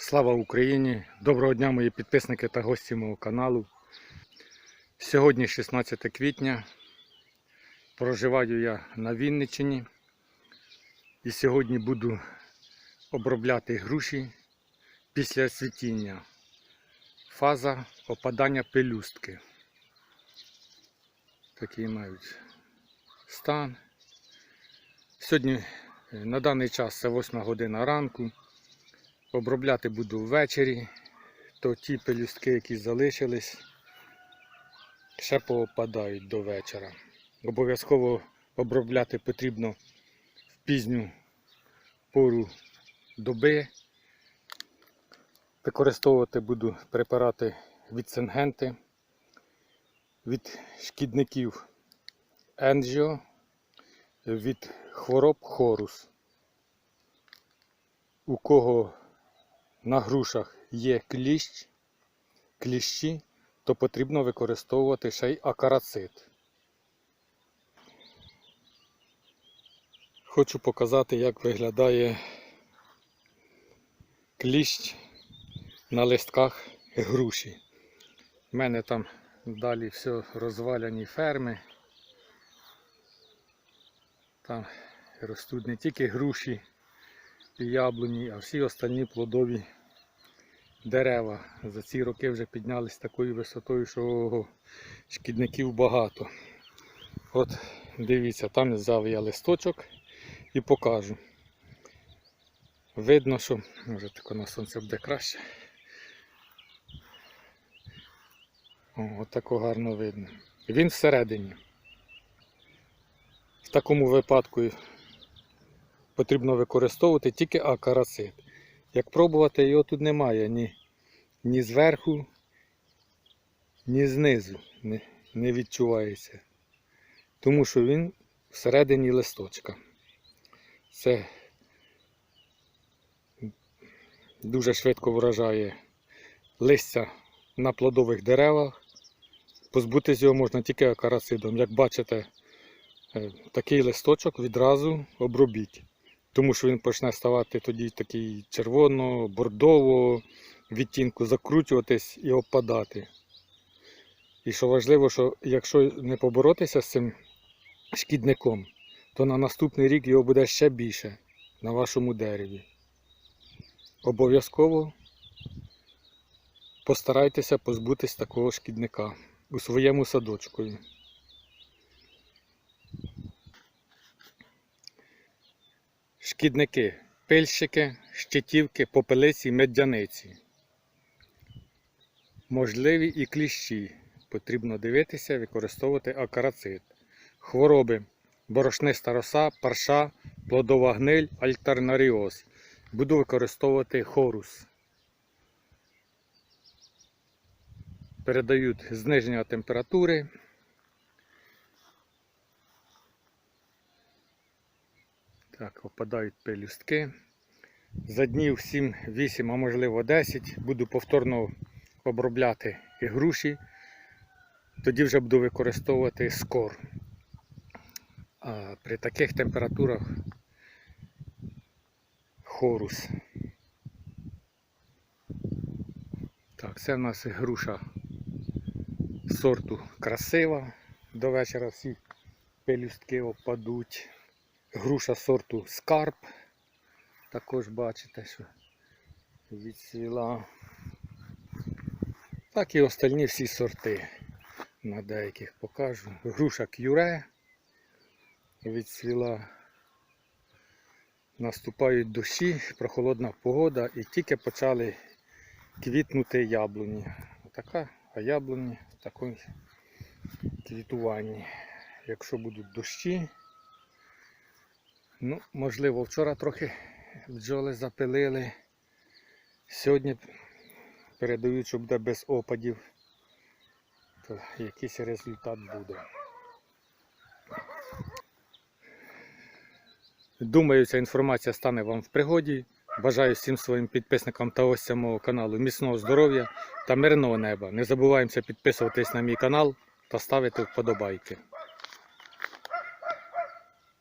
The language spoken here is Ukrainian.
Слава Україні! Доброго дня, мої підписники та гості мого каналу. Сьогодні 16 квітня. Проживаю я на Вінниччині. І сьогодні буду обробляти груші після цвітіння. Фаза опадання пелюстки. Такий мають стан. Сьогодні е, на даний час це 8 година ранку. Обробляти буду ввечері, то ті пелюстки, які залишились, ще поопадають до вечора. Обов'язково обробляти потрібно в пізню пору доби. Використовувати буду препарати від сингенти, від шкідників енджіо, від хвороб хорус. У кого на грушах є кліщ, кліщі, то потрібно використовувати ще й акарацит. Хочу показати, як виглядає кліщ на листках груші. У мене там далі все розваляні ферми. Там ростуть не тільки груші і яблуні, а всі остальні плодові дерева. За ці роки вже піднялись такою висотою, що шкідників багато. От дивіться, там взяв я листочок і покажу. Видно, що може тако на сонце буде краще. О, тако гарно видно. Він всередині. В такому випадку потрібно використовувати тільки акарацит. Як пробувати, його тут немає ні, ні зверху, ні знизу не, не відчувається. Тому що він всередині листочка. Це дуже швидко вражає листя на плодових деревах. Позбутись його можна тільки акарацидом. Як бачите, е, такий листочок відразу обробіть. Тому що він почне ставати тоді такий червоно, бордово, відтінку закручуватись і опадати. І що важливо, що якщо не поборотися з цим шкідником, то на наступний рік його буде ще більше на вашому дереві. Обов'язково постарайтеся позбутись такого шкідника у своєму садочку. Шкідники, пильщики, щитівки, попелиці, медяниці. Можливі і кліщі. Потрібно дивитися, використовувати акарацит. Хвороби, борошниста роса, парша, плодова гниль, альтернаріоз. Буду використовувати хорус. Передають зниження температури. Так, опадають пелюстки. За днів 7-8, а можливо 10 буду повторно обробляти і груші. Тоді вже буду використовувати скор. А при таких температурах хорус. Так, це в нас груша сорту красива. До вечора всі пелюстки опадуть. Груша сорту скарб. Також бачите, що відцвіла. Так і остальні всі сорти. На деяких покажу. Груша кюре відцвіла. Наступають дощі, прохолодна погода і тільки почали квітнути яблуні. Отака, а яблуні в такому квітуванні. Якщо будуть дощі, ну, можливо, вчора трохи бджоли запилили. Сьогодні передають, що буде без опадів, то якийсь результат буде. Думаю, ця інформація стане вам в пригоді. Бажаю всім своїм підписникам та гостям мого каналу міцного здоров'я та мирного неба. Не забуваємося підписуватись на мій канал та ставити вподобайки.